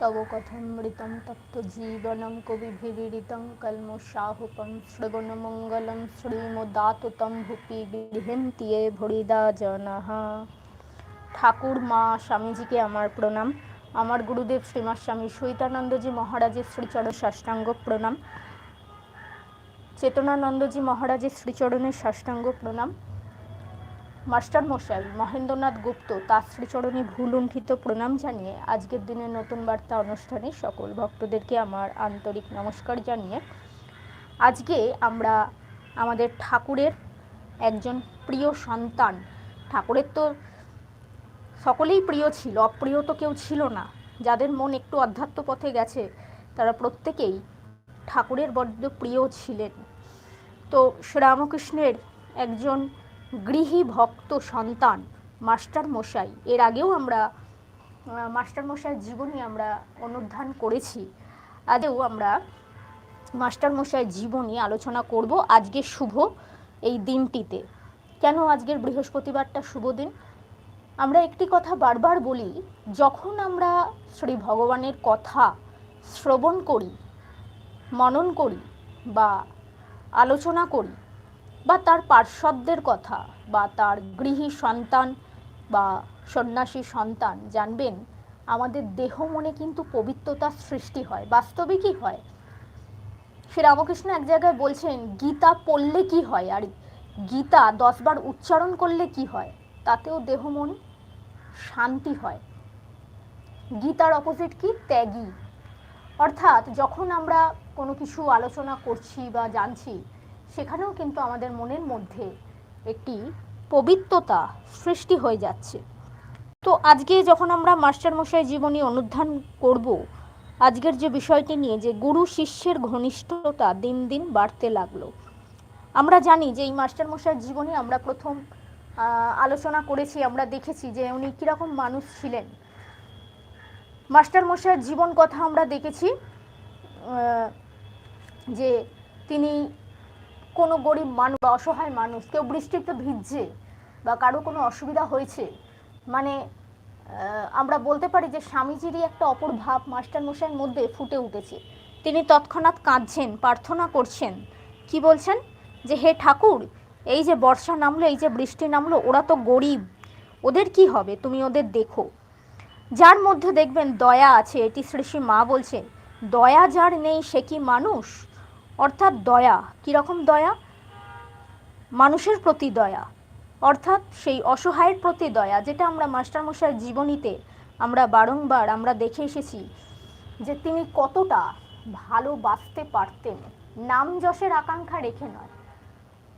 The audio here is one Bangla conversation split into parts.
তব কথমৃতম তপ্তজীবনম কবিভিরীড়িতং কলমুষাহুকম শ্রবণমঙ্গলম শ্রীমদাতুতম ভূপি গৃহন্তি ভরিদা জনহা ঠাকুর মা স্বামীজিকে আমার প্রণাম আমার গুরুদেব শ্রীমা স্বামী সৈতানন্দজি মহারাজের শ্রীচরণ সাষ্টাঙ্গ প্রণাম চেতনানন্দজি মহারাজের শ্রীচরণের সাষ্টাঙ্গ প্রণাম মাস্টার মশাই, মহেন্দ্রনাথ গুপ্ত, তার শ্রীচরণে ভুলুণ্ঠিত প্রণাম জানিয়ে আজকের দিনের নতুন বার্তা অনুষ্ঠানে সকল ভক্তদেরকে আমার আন্তরিক নমস্কার জানিয়ে আজকে আমরা আমাদের ঠাকুরের একজন প্রিয় সন্তান, ঠাকুরের তো সকলেই প্রিয় ছিল, অপ্রিয় তো কেউ ছিল না, যাদের মন একটু অধ্যাত্ম পথে গেছে, তারা প্রত্যেকেই ঠাকুরের বড্ড প্রিয় ছিলেন। তো শ্রীরামকৃষ্ণের একজন গৃহী ভক্ত সন্তান, মাস্টার মশাই। এর আগেও আমরা মাস্টার মশাইয়ের জীবনী আমরা অনুধান করেছি। আজও আমরা মাস্টার মশাইয়ের জীবনী আলোচনা করব আজকে শুভ এই দিনটিতে। কেন আজকের বৃহস্পতিবারটা শুভ দিন? আমরা একটি কথা বারবার বলি, যখন আমরা শ্রী ভগবানের কথা শ্রবণ করি, মনন করি বা আলোচনা করি বা তার পার্শ্বদের কথা, বা তার গৃহী সন্তান, বা সন্ন্যাসী সন্তান, জানবেন, আমাদের দেহ মনে কিন্তু পবিত্রতার সৃষ্টি হয়, বাস্তবিকই হয়। শ্রী রামকৃষ্ণ এক জায়গায় বলছেন, গীতা পড়লে কি হয়? আর গীতা দশবার উচ্চারণ করলে কি হয়? তাতেও দেহ মন শান্তি হয়। গীতার অপোজিট কি? ত্যাগী। অর্থাৎ যখন আমরা কোনো কিছু আলোচনা করছি বা জানছি সেখানেও কিন্তু আমাদের মনের মধ্যে একটি পবিত্রতা সৃষ্টি হয়ে যাচ্ছে। তো আজকে যখন আমরা মাস্টারমশাই জীবনী অনুধান করব, আজকের যে বিষয়টি নিয়ে যে গুরু শিষ্যের ঘনিষ্ঠতা দিন দিন বাড়তে লাগল, আমরা জানি যে এই মাস্টারমশাইয়ের জীবনী আমরা প্রথম আলোচনা করেছি, আমরা দেখেছি যে উনি কীরকম মানুষ ছিলেন। মাস্টারমশাইয়ের জীবন কথা আমরা দেখেছি যে তিনি কোনো গরিব মানুষ বা অসহায় মানুষ, কেউ বৃষ্টিতে ভিজছে বা কারও কোনো অসুবিধা হয়েছে মানে আমরা বলতে পারি যে স্বামীজিরই একটা অপর ভাব মাস্টার মশাইয়ের মধ্যে ফুটে উঠেছে। তিনি তৎক্ষণাৎ কাঁদছেন, প্রার্থনা করছেন। কি বলছেন? যে, হে ঠাকুর, এই যে বর্ষা নামলো, এই যে বৃষ্টি নামলো, ওরা তো গরিব। ওদের কি হবে? তুমি ওদের দেখো। যার মধ্যে দেখবেন দয়া আছে, এটি শ্রী মা বলছে দয়া যার নেই, সে কি মানুষ? অর্থাৎ দয়া। কীরকম দয়া? মানুষের প্রতি দয়া। অর্থাৎ সেই অসহায়ের প্রতি দয়া, যেটা আমরা মাস্টারমশাইয়ের জীবনীতে আমরা বারংবার আমরা দেখে এসেছি যে তিনি কতটা ভালোবাসতে পারতেন। নাম যশের আকাঙ্ক্ষা রেখে নয়।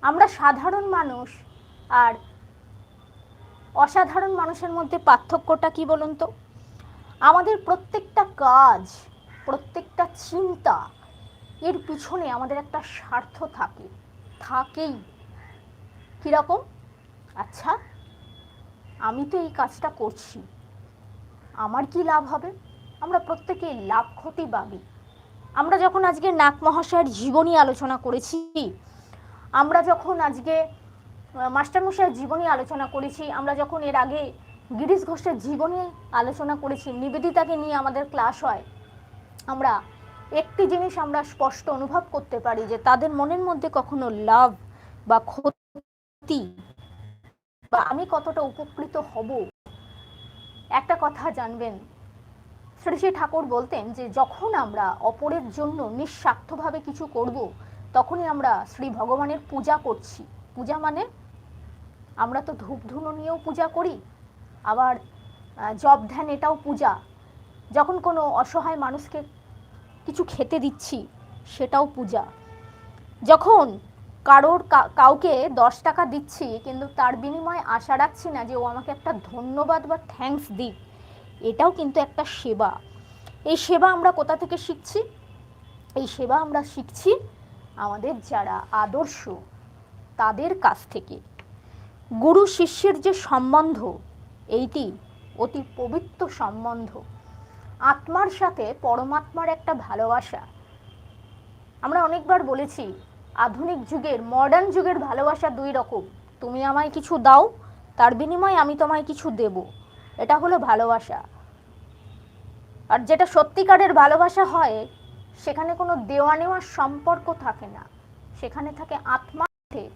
আমরা সাধারণ মানুষ আর অসাধারণ মানুষের মধ্যে পার্থক্যটা কি বলুন তো? আমাদের প্রত্যেকটা কাজ, প্রত্যেকটা চিন্তা এর পিছনে আমাদের একটা স্বার্থ থাকে, থাকেই। কীরকম? আচ্ছা আমি তো এই কাজটা করছি। আমার কি লাভ হবে? আমরা প্রত্যেকে লাভ ক্ষতি ভাবি আমরা যখন আজকে নাক মহাশয়ের জীবনী আলোচনা করেছি, আমরা যখন আজকে মাস্টারমশাইয়ের জীবনী আলোচনা করেছি, আমরা যখন এর আগে গিরিশ ঘোষের জীবনী আলোচনা করেছি, নিবেদিতাকে নিয়ে আমাদের ক্লাস হয়, আমরা একটি জিনিস আমরা স্পষ্ট অনুভব করতে পারি যে তাদের মনের মধ্যে কখনো লাভ বা ক্ষতি বা আমি কতটা উপকৃত হব? একটা কথা জানবেন শ্রী ঠাকুর বলতেন যে যখন আমরা অপরের জন্য নিঃস্বার্থভাবে কিছু করব, তখনই আমরা শ্রী ভগবানের পূজা করছি। পূজা মানে আমরা তো ধূপ ধুনো নিয়েও পূজা করি, আবার জপ ধ্যান এটাও পূজা। যখন কোনো অসহায় মানুষকে কিছু খেতে দিচ্ছি, সেটাও পূজা। যখন কারোর কাউকে দশ টাকা দিচ্ছি, কিন্তু তার বিনিময়ে আশা রাখছি না যে ও আমাকে একটা ধন্যবাদ বা থ্যাংকস দিক, এটাও কিন্তু একটা সেবা। এই সেবা আমরা কোথা থেকে শিখছি? এই সেবা আমরা শিখছি আমাদের যারা আদর্শ, তাদের কাছ থেকে। গুরু শিষ্যের যে সম্বন্ধ, এইটি অতি পবিত্র সম্বন্ধ। আত্মার সাথে পরমাত্মার একটা ভালোবাসা। আমরা অনেকবার বলেছি, আধুনিক যুগের মডার্ন যুগের ভালোবাসা দুই রকম। তুমি আমায় কিছু দাও, তার বিনিময়ে আমি তোমায় কিছু দেব। এটা হলো ভালোবাসা। আর যেটা সত্যিকারের ভালোবাসা হয়, সেখানে কোনো দেওয়া নেওয়ার সম্পর্ক থাকে না। সেখানে থাকে আত্মার সাথে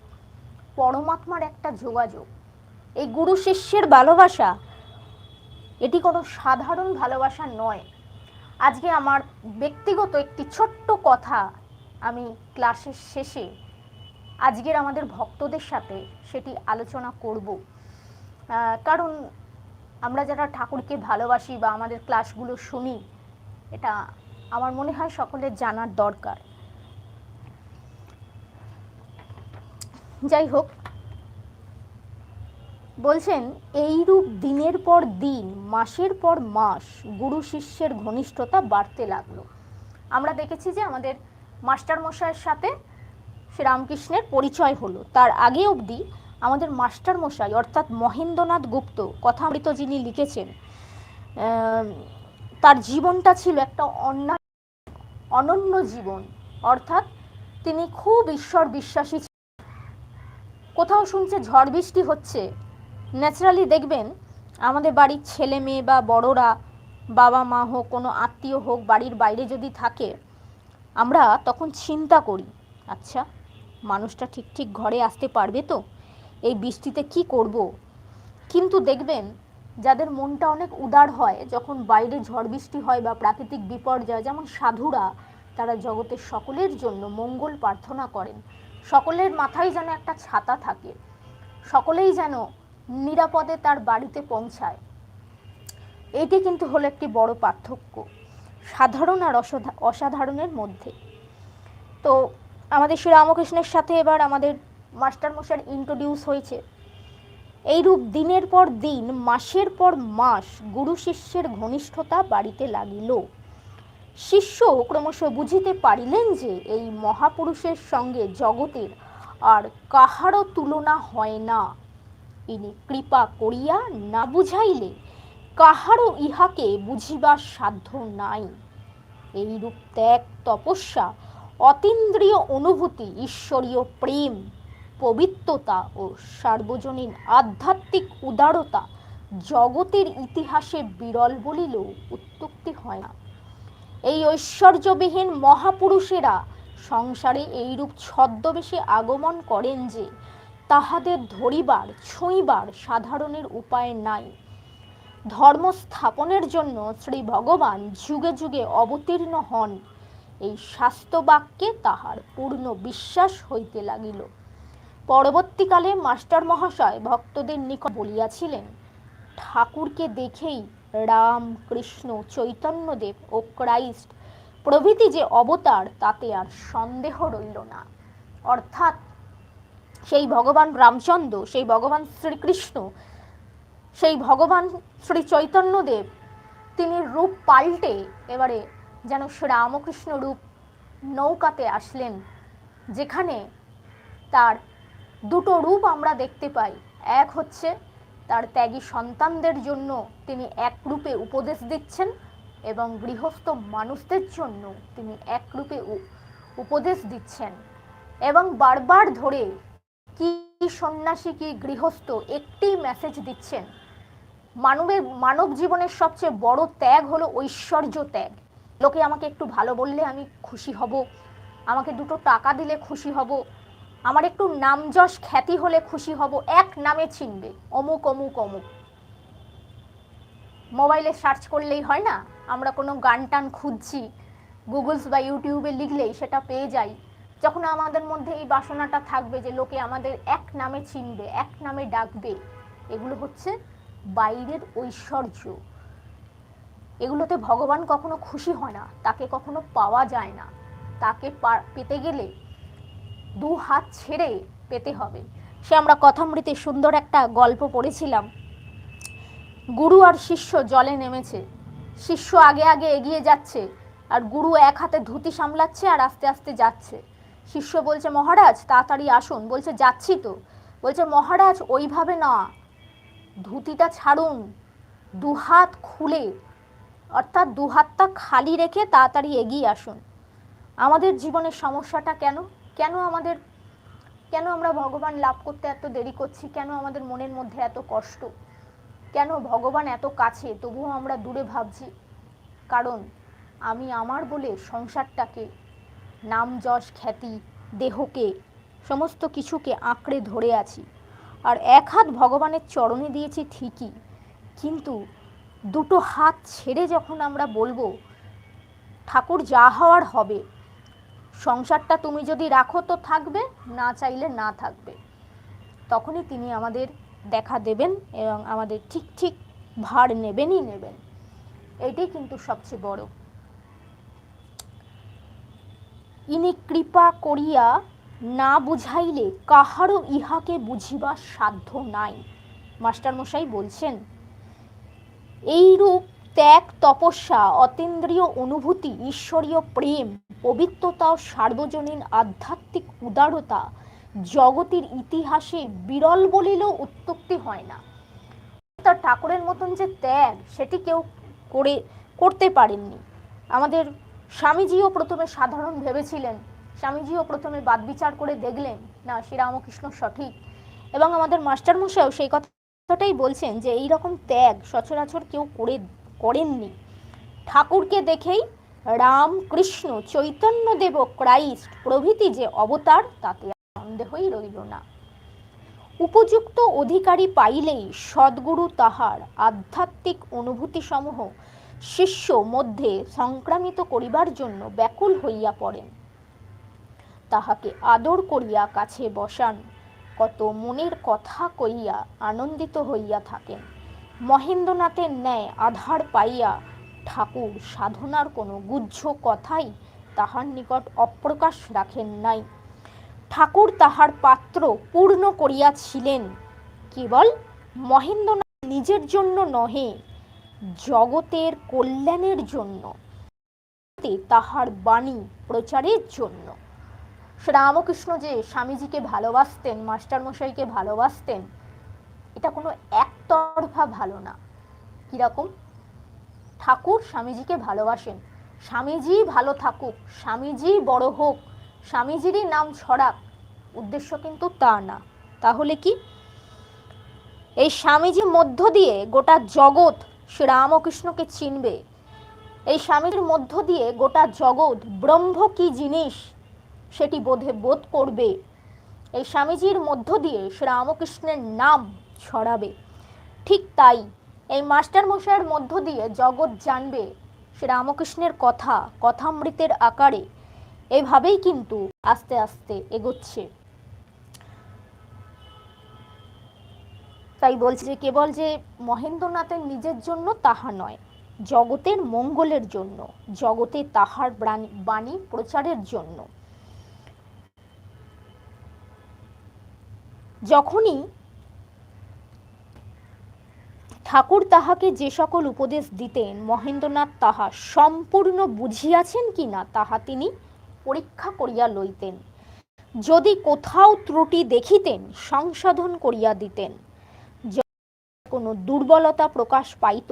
পরমাত্মার একটা যোগাযোগ। এই গুরু শিষ্যের ভালোবাসা এটি কোনো সাধারণ ভালোবাসা নয়। আজকে আমার ব্যক্তিগত একটি ছোট্ট কথা আমি ক্লাসের শেষে আজকের আমাদের ভক্তদের সাথে সেটি আলোচনা করব। কারণ আমরা যারা ঠাকুরকে ভালোবাসি বা আমাদের ক্লাসগুলো শুনি, এটা আমার মনে হয় সকলের জানার দরকার। যাই হোক বলছেন, এইরূপ দিনের পর দিন, মাসের পর মাস গুরু শিষ্যের ঘনিষ্ঠতা বাড়তে লাগল। আমরা দেখেছি যে আমাদের মাস্টার মশাইয়ের সাথে শ্রীরামকৃষ্ণের পরিচয় হলো। তার আগে অবধি আমাদের মাস্টার মশাই, অর্থাৎ মহেন্দ্রনাথ গুপ্ত, কথামৃত যিনি লিখেছেন তার জীবনটা ছিল একটা অন্যায়, অনন্য জীবন। অর্থাৎ তিনি খুব ঈশ্বর বিশ্বাসী ছিলেন। কোথাও শুনছে ঝড় বৃষ্টি হচ্ছে ন্যাচারালি দেখবেন, আমাদের বাড়ির ছেলে মেয়ে বা বড়রা, বাবা মা হোক, কোনো আত্মীয় হোক, বাড়ির বাইরে যদি থাকে, আমরা তখন চিন্তা করি আচ্ছা মানুষটা ঠিক ঠিক ঘরে আসতে পারবে তো? এই বৃষ্টিতে কি করব। কিন্তু দেখবেন, যাদের মনটা অনেক উদার হয়, যখন বাইরে ঝড় বৃষ্টি হয় বা প্রাকৃতিক বিপর্যয়, যেমন সাধুরা, তারা জগতের সকলের জন্য মঙ্গল প্রার্থনা করেন। সকলের মাথায় যেন একটা ছাতা থাকে। সকলেই যেন নিরাপদে তার বাড়িতে পৌঁছায়। এটি কিন্তু হলো একটি বড় পার্থক্য, সাধারণ আর অসাধা- অসাধারণের মধ্যে। তো আমাদের শ্রী রামকৃষ্ণের সাথে এবার আমাদের মাস্টারমশাই ইন্ট্রোডিউস হয়েছে। এইরূপ দিনের পর দিন, মাসের পর মাস গুরু শিষ্যের ঘনিষ্ঠতা বাড়িতে লাগিল। শিষ্য ক্রমশ বুঝিতে পারিলেন যে এই মহাপুরুষের সঙ্গে জগতের আর কাহারও তুলনা হয় না। ইনি কৃপা করিয়া না বুঝাইলে কাহারও ইহাকে বুঝিবার সাধ্য নাই। এইরূপ ত্যাগ, তপস্যা, অতীন্দ্রিয় অনুভূতি, ঈশ্বরীয় প্রেম, পবিত্রতা ও সার্বজনীন আধ্যাত্মিক উদারতা জগতের ইতিহাসে বিরল বলিলেও উত্তুক্তি হয় না। এই ঐশ্বর্যবিহীন মহাপুরুষেরা সংসারে এইরূপ ছদ্মবেশে আগমন করেন যে তাহাদের ধরিবার, ছুঁইবার সাধারণের উপায় নাই। ধর্ম স্থাপনের জন্য শ্রী ভগবান যুগে যুগে অবতীর্ণ হন। এই শাস্ত্রবাক্যে তাহার পূর্ণ বিশ্বাস হইতে লাগিল। পরবর্তীকালে মাস্টার মহাশয় ভক্তদের নিকট বলিয়াছিলেন, ঠাকুরকে দেখেই রাম, কৃষ্ণ, চৈতন্যদেব ও ক্রাইস্ট প্রভৃতি যে অবতার, তাতে আর সন্দেহ রইল না। অর্থাৎ সেই ভগবান রামচন্দ্র, সেই ভগবান শ্রীকৃষ্ণ, সেই ভগবান শ্রী চৈতন্যদেব, তিনি রূপ পাল্টে এবারে যেন শ্রীরামকৃষ্ণ রূপ নৌকাতে আসলেন, যেখানে তার দুটো রূপ আমরা দেখতে পাই। এক হচ্ছে তার ত্যাগী সন্তানদের জন্য তিনি এক রূপে উপদেশ দিচ্ছেন এবং গৃহস্থ মানুষদের জন্য তিনি এক রূপে উপদেশ দিচ্ছেন এবং বারবার ধরে কি সন্ন্যাসী, কি গৃহস্থ একটি মেসেজ দিচ্ছেন? মানবের, মানব জীবনের সবচেয়ে বড় ত্যাগ হলো ঐশ্বর্য ত্যাগ। লোকে আমাকে একটু ভালো বললে আমি খুশি হব। আমাকে দুটো টাকা দিলে খুশি হব। আমার একটু নাম যশ খ্যাতি হলে খুশি হব। এক নামে চিনবে। অমুক অমুক অমুক। মোবাইলে সার্চ করলেই হয় না? আমরা কোনো গান টান খুঁজছি। গুগলস বা ইউটিউবে লিখলেই সেটা পেয়ে যাই। যখন আমাদের মধ্যে এই বাসনাটা থাকবে যে লোকে আমাদের এক নামে চিনবে, এক নামে ডাকবে, এগুলো হচ্ছে বাইরের ঐশ্বর্য। এগুলোতে ভগবান কখনো খুশি হয় না, তাকে কখনো পাওয়া যায় না। তাকে পেতে গেলে দু হাত ছেড়ে পেতে হবে। সে আমরা কথামৃতে সুন্দর একটা গল্প পড়েছিলাম। গুরু আর শিষ্য জলে নেমেছে। শিষ্য আগে আগে এগিয়ে যাচ্ছে, আর গুরু এক হাতে ধুতি সামলাচ্ছে আর আস্তে আস্তে যাচ্ছে। শিষ্য বলছে, মহারাজ, তাড়াতাড়ি আসুন। বলছে, যাচ্ছি তো। বলছে, মহারাজ, ওইভাবে না। ধুতিটা ছাড়ুন। দুহাত খুলে, অর্থাৎ দুহাতটা খালি রেখে তাড়াতাড়ি এগিয়ে আসুন। আমাদের জীবনের সমস্যাটা কেন? কেন আমাদের, কেন আমরা ভগবান লাভ করতে এত দেরি করছি? কেন আমাদের মনের মধ্যে এত কষ্ট? কেন ভগবান এত কাছে? তবুও আমরা দূরে ভাবছি। কারণ, আমি আমার বলে সংসারটাকে নাম যশ খ্যাতি, দেহকে, সমস্ত কিছুকে আঁকড়ে ধরে আছি। আর এক হাত ভগবানের চরণে দিয়েছি ঠিকই, কিন্তু দুটো হাত ছেড়ে যখন আমরা বলব, ঠাকুর, যা হওয়ার হবে। সংসারটা তুমি যদি রাখো তো থাকবে, না চাইলে না থাকবে। তখনই তিনি আমাদের দেখা দেবেন এবং আমাদের ঠিক ঠিক ভার নেবেনই নেবেন। এটাই কিন্তু সবচেয়ে বড়। ইনি কৃপা করিয়া না বুঝাইলে কাহারও ইহাকে বুঝিবার সাধ্য নাই। মাস্টারমশাই বলছেন, এইরূপ ত্যাগ, তপস্যা, অতীন্দ্রিয় অনুভূতি, ঈশ্বরীয় প্রেম, পবিত্রতা ও সার্বজনীন আধ্যাত্মিক উদারতা জগতের ইতিহাসে বিরল বলিলেও উত্তক্তি হয় না। তার ঠাকুরের মতন যে ত্যাগ, সেটি কেউ করে, করতে পারেননি। আমাদের স্বামীজিও প্রথমে সাধারণ ভেবেছিলেন। স্বামীজিও প্রথমে বাদ বিচার করে দেখলেন, না, শ্রীরামকৃষ্ণ সঠিক। এবং আমাদের মাস্টারমশাইও সেই কথাটাই বলছেন যে, এই রকম ত্যাগ সচরাচর কেউ করে, করেননি। ঠাকুরকে দেখেই রাম কৃষ্ণ চৈতন্যদেব ক্রাইস্ট প্রভৃতি যে অবতার, তাতে সন্দেহই রইল না। উপযুক্ত অধিকারী পাইলেই সদ্গুরু তাহার আধ্যাত্মিক অনুভূতিসমূহ শিষ্য মধ্যে সংক্রামিত করিবার জন্য ব্যাকুল হইয়া পড়েন। তাহাকে আদর করিয়া কাছে বসান। কত মনের কথা কইয়া আনন্দিত হইয়া থাকেন। মহেন্দ্রনাথের ন্যায় আধার পাইয়া ঠাকুর সাধনার কোনো গুহ্য কথাই তাহার নিকট অপ্রকাশ রাখেন নাই। ঠাকুর তাহার পাত্র পূর্ণ করিয়াছিলেন। কেবল মহেন্দ্রনাথ নিজের জন্য নহে জগতের কল্যাণের জন্য তাহার বাণী প্রচারের জন্য। রামকৃষ্ণ যে স্বামীজিকে ভালোবাসতেন, মাস্টারমশাইকে ভালোবাসতেন, এটা কোনো একতরফা ভালো না। কীরকম? ঠাকুর স্বামীজিকে ভালোবাসেন। স্বামীজি ভালো থাকুক, স্বামীজি বড় হোক, স্বামীজিরই নাম ছড়াক, উদ্দেশ্য কিন্তু তা না। তাহলে কি? এই স্বামীজির মধ্য দিয়ে গোটা জগৎ শ্রীরামকৃষ্ণকে চিনবে। এই স্বামীজির মধ্য দিয়ে গোটা জগৎ ব্রহ্ম কি জিনিস সেটি বোধে বোধ করবে। এই স্বামীজির মধ্য দিয়ে শ্রীরামকৃষ্ণের নাম ছড়াবে। ঠিক তাই এই মাস্টার মশাইয়ের মধ্য দিয়ে জগৎ জানবে শ্রীরামকৃষ্ণের কথা, কথামৃতের আকারে। এভাবেই কিন্তু আস্তে আস্তে এগোচ্ছে। তাই বলছে যে কেবল যে মহেন্দ্রনাথের নিজের জন্য তাহা নয়, জগতের মঙ্গলের জন্য, জগতে তাহার বাণী প্রচারের জন্য। যখনই ঠাকুর তাহাকে যে সকল উপদেশ দিতেন, মহেন্দ্রনাথ তাহা সম্পূর্ণ বুঝিয়াছেন কিনা, তাহা তিনি পরীক্ষা করিয়া লইতেন। যদি কোথাও ত্রুটি দেখিতেন, সংশোধন করিয়া দিতেন। কোনো দুর্বলতা প্রকাশ পাইত,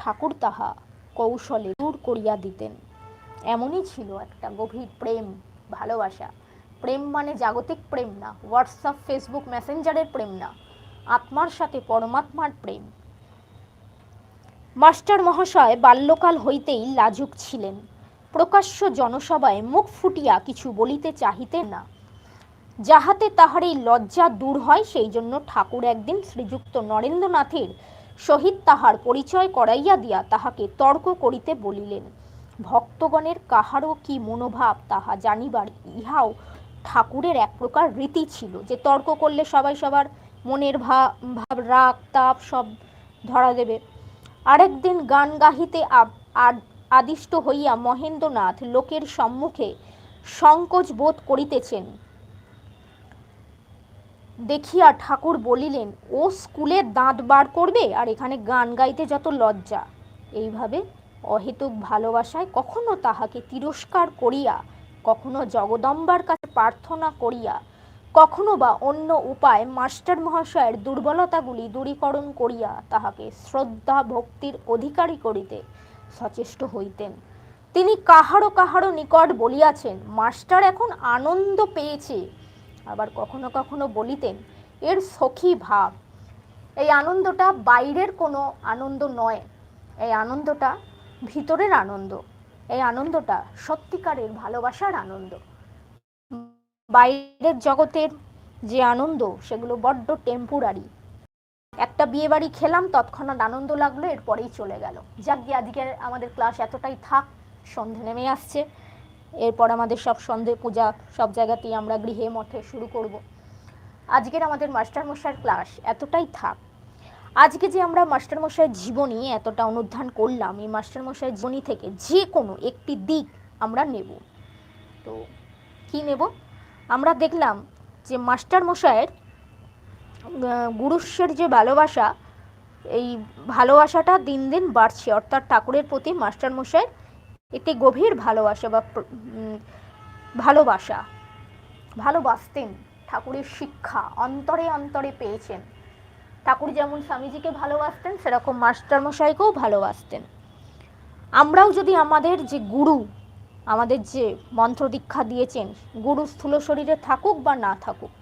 ঠাকুর তাহা কৌশলে দূর করিয়া দিতেন। এমনই ছিল একটা গভীর প্রেম, ভালোবাসা। প্রেম মানে জাগতিক প্রেম না হোয়াটসঅ্যাপ ফেসবুক মেসেঞ্জারের প্রেম না, আত্মার সাথে পরমাত্মার প্রেম। মাস্টার মহাশয় বাল্যকাল হইতেই লাজুক ছিলেন। প্রকাশ্য জনসভায় মুখ ফুটিয়া কিছু বলিতে চাহিতেন না। যাহাতে তাহার এই লজ্জা দূর হয়, সেই জন্য ঠাকুর একদিন শ্রীযুক্ত নরেন্দ্রনাথের সহিত তাহার পরিচয় করাইয়া দিয়া তাহাকে তর্ক করিতে বলিলেন। ভক্তগণের কাহারও কি মনোভাব, তাহা জানিবার ইহাও ঠাকুরের এক প্রকার রীতি ছিল যে তর্ক করলে সবাই সবার মনের ভাব ভাব, রাগ, তাপ সব ধরা দেবে। আরেকদিন গান গাহিতে আদিষ্ট হইয়া মহেন্দ্রনাথ লোকের সম্মুখে সংকোচ বোধ করিতেছেন। দেখিয়া ঠাকুর বলিলেন, ও স্কুলে দাঁত বার করবে আর এখানে গান গাইতে যত লজ্জা। এইভাবে অহেতুক ভালোবাসায় কখনো তাহাকে তিরস্কার করিয়া, কখনো জগদম্বার কাছে প্রার্থনা করিয়া, কখনো বা অন্য উপায় মাস্টার মহাশয়ের দুর্বলতাগুলি দূরীকরণ করিয়া তাহাকে শ্রদ্ধা ভক্তির অধিকারী করিতে সচেষ্ট হইতেন। তিনি কাহারো কাহারো নিকট বলিয়াছেন, মাস্টার এখন আনন্দ পেয়েছে আবার কখনো কখনো বলিতেন, এর সখী ভাব। এই আনন্দটা বাইরের কোনো আনন্দ নয়। এই আনন্দটা ভিতরের আনন্দ। এই আনন্দটা সত্যিকারের ভালোবাসার আনন্দ। বাইরের জগতের যে আনন্দ, সেগুলো বড্ড টেম্পোরারি একটা বিয়ে বাড়ি খেলাম, তৎক্ষণাৎ আনন্দ লাগল, এরপরেই চলে গেল। যাক গিয়ে আজকে আমাদের ক্লাস এতটাই থাক, সন্ধে নেমে আসছে। এরপর আমাদের সব সন্ধে পূজা সব জায়গাতেই আমরা গৃহে মঠে শুরু করব। আজকের আমাদের মাস্টারমশাইয়ের ক্লাস এতটাই থাক। আজকে যে আমরা মাস্টারমশাইয়ের জীবনী এতটা অনুধান করলাম এই মাস্টারমশাইয়ের জীবনী থেকে যে কোনো একটি দিক আমরা নেব। তো কি নেব? আমরা দেখলাম যে মাস্টারমশাইয়ের আহ, গুরুস্বের যে ভালোবাসা এই ভালোবাসাটা দিন দিন বাড়ছে। অর্থাৎ ঠাকুরের প্রতি মাস্টারমশাইয়ের একটি গভীর ভালোবাসা বা ভালোবাসা, ভালোবাসতেন, ঠাকুরের শিক্ষা অন্তরে অন্তরে পেয়েছেন। ঠাকুর যেমন স্বামীজিকে ভালোবাসতেন, সেরকম মাস্টারমশাইকেও ভালোবাসতেন। আমরাও যদি আমাদের যে গুরু, আমাদের যে মন্ত্র দীক্ষা দিয়েছেন, গুরু স্থূল শরীরে থাকুক বা না থাকুক,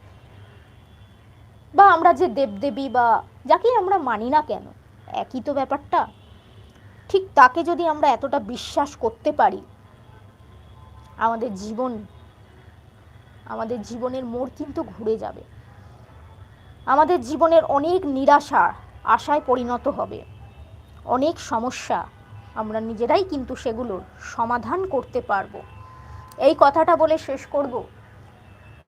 বা আমরা যে দেবদেবী বা যাকে আমরা মানি না কেন, একই তো ব্যাপারটা। ঠিক তাকে যদি আমরা এতটা বিশ্বাস করতে পারি, আমাদের জীবন, আমাদের জীবনের মোড় কিন্তু ঘুরে যাবে। আমাদের জীবনের অনেক নিরাশা আশায় পরিণত হবে। অনেক সমস্যা আমরা নিজেরাই কিন্তু সেগুলোর সমাধান করতে পারব। এই কথাটা বলে শেষ করব।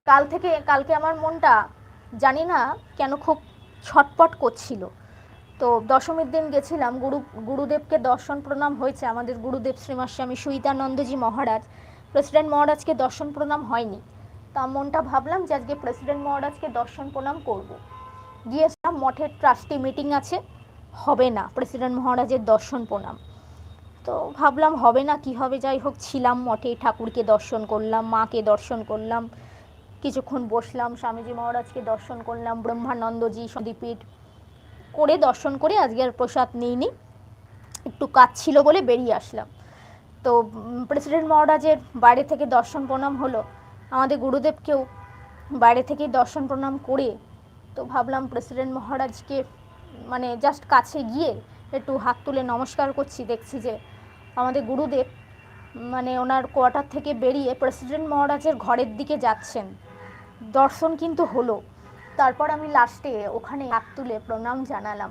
কাল থেকে, কালকে আমার মনটা জানি না কেন খুব ছটপট করছিল। তো দশমীর দিন গেছিলাম। গুরু, গুরুদেবকে দর্শন প্রণাম হয়েছে আমাদের গুরুদেব শ্রীমাস স্বামী সুইতানন্দজি মহারাজ। প্রেসিডেন্ট মহারাজকে দর্শন প্রণাম হয়নি। তা মনটা ভাবলাম যে আজকে প্রেসিডেন্ট মহারাজকে দর্শন প্রণাম করব। গিয়েছিলাম, মঠের ট্রাস্টি মিটিং আছে, হবে না, প্রেসিডেন্ট মহারাজের দর্শন প্রণাম। তো ভাবলাম হবে না, কি হবে, যাই হোক, ছিলাম মঠে, ঠাকুরকে দর্শন করলাম, মাকে দর্শন করলাম। কিছুক্ষণ বসলাম, স্বামীজি মহারাজকে দর্শন করলাম, ব্রহ্মানন্দজি সন্দীপীঠ করে, দর্শন করে আজকে আর প্রসাদ নিইনি। একটু কাজ ছিল বলে বেরিয়ে আসলাম। তো প্রেসিডেন্ট মহারাজের বাইরে থেকে দর্শন প্রণাম হলো। আমাদের গুরুদেবকেও বাইরে থেকে দর্শন প্রণাম করে, তো ভাবলাম প্রেসিডেন্ট মহারাজকে মানে জাস্ট কাছে গিয়ে একটু হাত তুলে নমস্কার করছি। দেখছি যে আমাদের গুরুদেব মানে ওনার কোয়ার্টার থেকে বেরিয়ে প্রেসিডেন্ট মহারাজের ঘরের দিকে যাচ্ছেন। দর্শন কিন্তু হলো। তারপর আমি লাস্টে ওখানে হাত তুলে প্রণাম জানালাম।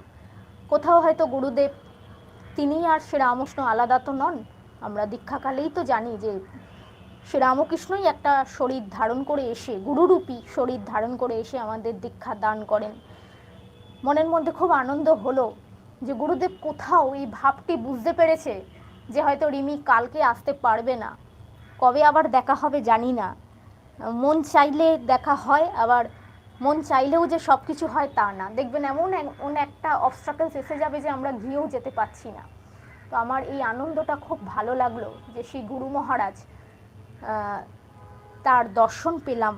কোথাও হয়তো গুরুদেব, তিনি আর শ্রীরামকৃষ্ণ আলাদা তো নন। আমরা দীক্ষাকালেই তো জানি যে শ্রীরামকৃষ্ণই একটা শরীর ধারণ করে এসে, গুরুরূপী শরীর ধারণ করে এসে আমাদের দীক্ষা দান করেন। মনের মধ্যে খুব আনন্দ হলো যে গুরুদেব কোথাও এই ভাবটি বুঝতে পেরেছে যে হয়তো রিমি কালকে আসতে পারবে না। কবে আবার দেখা হবে জানি না। মন চাইলে দেখা হয়, আবার মন চাইলেও যে সব কিছু হয় তা না। দেখবেন এমন এমন একটা অবস্ট্রাকলস এসে যাবে যে আমরা গিয়েও যেতে পারছি না। তো আমার এই আনন্দটা খুব ভালো লাগল যে শ্রী গুরু মহারাজ তার দর্শন পেলাম।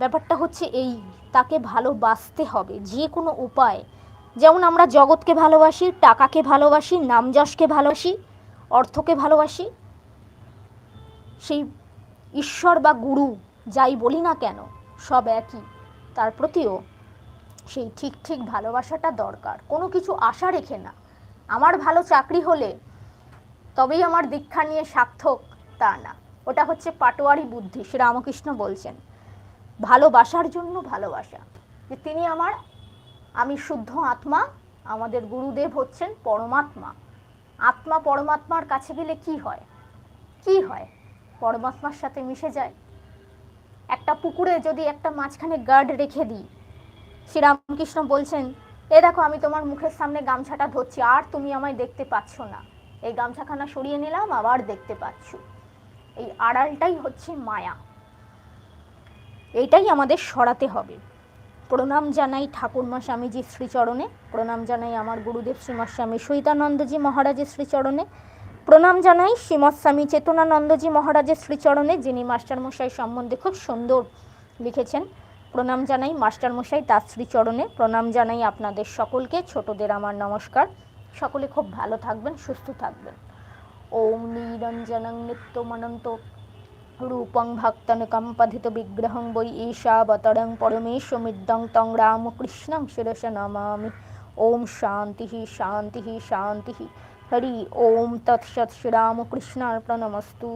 ব্যাপারটা হচ্ছে এই, তাকে ভালোবাসতে হবে যে কোনো উপায়। যেমন আমরা জগৎকে ভালোবাসি, টাকাকে ভালোবাসি, নামযশকে ভালোবাসি, অর্থকে ভালোবাসি, সেই ঈশ্বর বা গুরু যাই বলি না কেন, সব একই। তার প্রতিও সেই ঠিক ঠিক ভালোবাসাটা দরকার। কোনো কিছু আশা রেখে না। আমার ভালো চাকরি হলে তবেই আমার দীক্ষা নিয়ে সার্থক তা না। ওটা হচ্ছে পাটোয়ারি বুদ্ধি শ্রী রামকৃষ্ণ বলছেন। ভালোবাসার জন্য ভালোবাসা। যে তিনি আমার, আমি শুদ্ধ আত্মা, আমাদের গুরুদেব হচ্ছেন পরমাত্মা। আত্মা পরমাত্মার কাছে গেলে কি হয়? কি হয়? পরমাত্মার সাথে মিশে যায়? একটা পুকুরে যদি একটা মাঝখানে গার্ড রেখে দিই। শ্রীরামকৃষ্ণ বলছেন, এ দেখো, আমি তোমার মুখের সামনে গামছাটা ধরছি, আর তুমি আমায় দেখতে পাচ্ছ না। এই গামছাখানা সরিয়ে নিলাম, আবার দেখতে পাচ্ছ। এই আড়ালটাই হচ্ছে মায়া। এইটাই আমাদের সরাতে হবে। প্রণাম জানাই ঠাকুরমা স্বামীজির শ্রীচরণে, প্রণাম জানাই আমার গুরুদেব শ্রীমৎ স্বামী সৈতানন্দজি মহারাজের শ্রীচরণে প্রণাম জানাই শ্রীমৎ স্বামী চেতনানন্দজি মহারাজের শ্রীচরণে, যিনি মাস্টারমশাই সম্বন্ধে খুব সুন্দর লিখেছেন। প্রণাম জানাই মাস্টারমশাই তার শ্রীচরণে। প্রণাম জানাই আপনাদের সকলকে। ছোটদের আমার নমস্কার। সকলে খুব ভালো থাকবেন, সুস্থ থাকবেন। ওম নিরঞ্জনং নিত্যমনন্ত রূপং ভক্তনকম পথিত বিগ্রহং বৈ ঈশাবতরং পরমেশ্বমিদ্যং তং রাম রামকৃষ্ণং শিরস নমামি। ওম শান্তি শান্তি শান্তি। হরি ওম তৎসৎ শ্রীরামকৃষ্ণার্পণমস্তু